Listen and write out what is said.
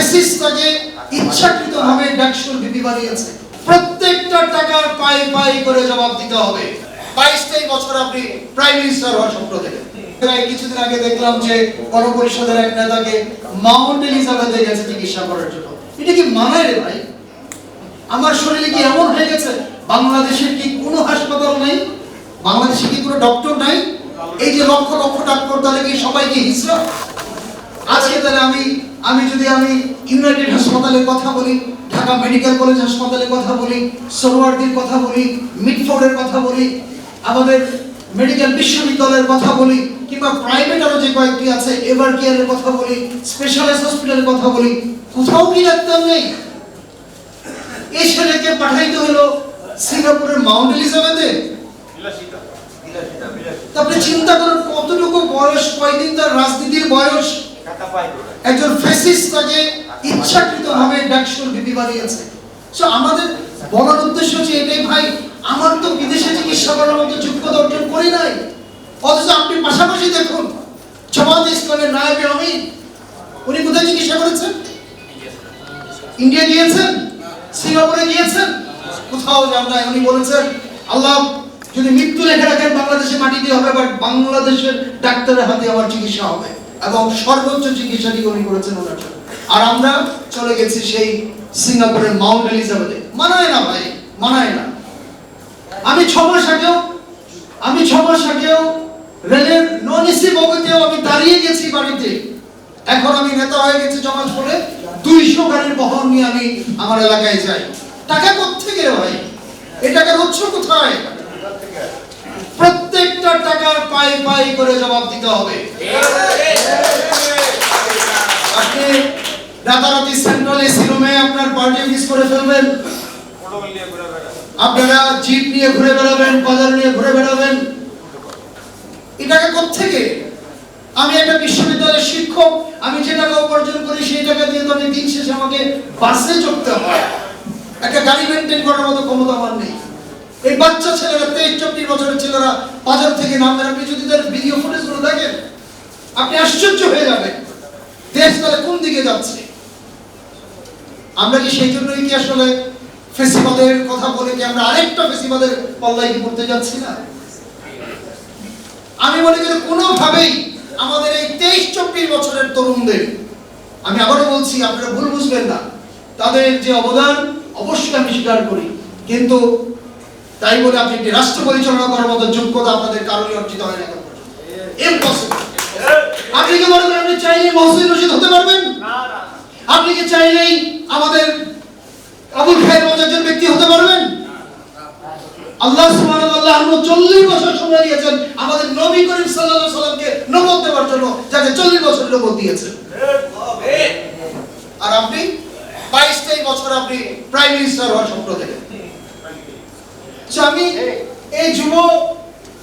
Fascist তাকে ইচ্ছাকৃতভাবে ডাকসুর বিপি বানিয়েছে, প্রত্যেকটা টাকার পাই পাই করে জবাব দিতে হবে। বাইশ তেইশ বছর আপনি প্রাইম মিনিস্টার হওয়ার স্বপ্ন দেখেন। প্রায় কিছুদিন আগে দেখলাম যে গণপরিষদের এক নেতাকে মাউন্ট এলিজাবেথে গেছে চিকিৎসা করার জন্য। এটা কি মানায় রে ভাই? আমার শরীরে কি এমন হয়ে গেছে? বাংলাদেশের কি কোনো হাসপাতাল নাই? বাংলাদেশে কি কোনো ডক্টর নাই? এই যে লক্ষ লক্ষ ডাক্তার, তাহলে কি সবাই কি হিসরা আজকে তাহলে আমি আমি যদি আমি ইউনাইটেড হাসপাতালের কথা বলি ঢাকা মেডিকেল কলেজ হাসপাতালের কথা বলি সোহরাওয়ার্দীর কথা বলি মিডফোর্ডের কথা বলি আমাদের মেডিকেল বিশ্ববিদ্যালয়ের কথা বলি কিংবা প্রাইভেট আরও যে কয়েকটি আছে এভার কেয়ারের কথা বলি স্পেশালাইজ হসপিটালের কথা বলি কোথাও কি ডাক্তার নেই? এই ছেলেকে পাঠাইতে হলো সিঙ্গাপুরের মাউন্ট এলিজাবেথে? তারপরে চিন্তা করুন কতটুকু বয়স কয়দিন তার রাজনীতির বয়স? একজন ফ্যাসিস্ট তাকে ইচ্ছাকৃতভাবে ডাকসুর বিপি বানিয়েছে। সো আমাদের বলার উদ্দেশ্য হচ্ছে এটাই, ভাই, আমার তো বিদেশে চিকিৎসা করার মতো যোগ্যতা অর্জন করি নাই। অথচ আপনি পাশাপাশি দেখুন, জামাত ইসলামের নায়বে আমি উনি কোথায় চিকিৎসা করেছেন? ইন্ডিয়া গিয়েছেন? সিঙ্গাপুরে গিয়েছেন? কোথাও যান নাই। উনি বলেছেন, আল্লাহ, যদি মৃত্যু লেখা রাখেন, বাংলাদেশে মাটিতে হবে বাট বাংলাদেশের ডাক্তারের হাতে আমার চিকিৎসা হবে। এবং সর্বোচ্চ চিকিৎসাটি উনি করেছেন ওনার জন্য। আর আমরা চলে গেছি সেই সিঙ্গাপুরের মাউন্ট এলিজাবেথে। মানায় না ভাই, মানায় না। আমি ছ মাস আগেও, আমি ছ মাস আগেও রেলের নন বগিতেও আমি দাঁড়িয়ে গেছি বাড়িতে। এখন আমি নেতা হয়ে গেছি জমা করে দুইশো গাড়ির বহন নিয়ে আমি আমার এলাকায় যাই। টাকা কোথেকে ভাই? এই টাকার উৎস কোথায়? প্রত্যেকটা টাকার পাই পাই করে জবাব দিতে হবে আপনি রাতারাতি সেন্ট্রাল এসি রুমে আপনার পার্টি অফিস করে ফেলবেন। আপনারা জিপ নিয়ে ঘুরে বেড়াবেন, বাজার নিয়ে ঘুরে বেড়াবেন। এই টাকা কোথেকে আমি একটা বিশ্ববিদ্যালয়ের শিক্ষক, আমি যে টাকা উপার্জন করি সেই টাকা দিয়ে তো আমি দিন শেষে আমাকে বাসে চড়তে হয়। একটা গাড়ি মেনটেন করার মতো ক্ষমতা আমার নেই। এই বাচ্চা ছেলেরা, তেইশ, চব্বিশ বছরের ছেলেরা বাজার থেকে নামবেন আপনি যদি তার ভিডিও ফুটেজগুলো দেখেন, আপনি আশ্চর্য হয়ে যাবেন। দেশ তাহলে কোন দিকে যাচ্ছে? আমরা কি সেই জন্যই কি আসলে ফেসিবাদের কথা বলে কি আমরা আরেকটা ফেসিবাদের পল্লায় কি করতে যাচ্ছি না? আমি মনে করি কোনোভাবেই আমাদের এই তেইশ চব্বিশ বছরের তরুণদের, আমি আবারও বলছি, আপনারা ভুল বুঝবেন না, তাদের যে অবদান অবশ্যই আমি স্বীকার করি। কিন্তু তাই বলে আপনি একটি রাষ্ট্র পরিচালনা করার মতো যোগ্যতা আপনাদের কারণে অর্জিত হয় না. আপনি কি মনে করেন আপনি চাইলেই মহসিন রশিদ হতে পারবেন? আপনি কি চাইলেই আমাদের আবুল খায়ের মতো একজন ব্যক্তি হতে পারবেন? আল্লাহ সুবহানাহু ওয়া তাআলা 40 বছর সময় দিয়েছেন আমাদের নবী করিম সাল্লাল্লাহু আলাইহি সাল্লামকে নবুয়ত দেওয়ার জন্য, যাকে 40 বছর নবুয়ত দিয়েছেন আর আপনি 22 23 বছর আপনি প্রাইম মিনিস্টার হওয়ার স্বপ্ন দেখেন। আমি এই যুব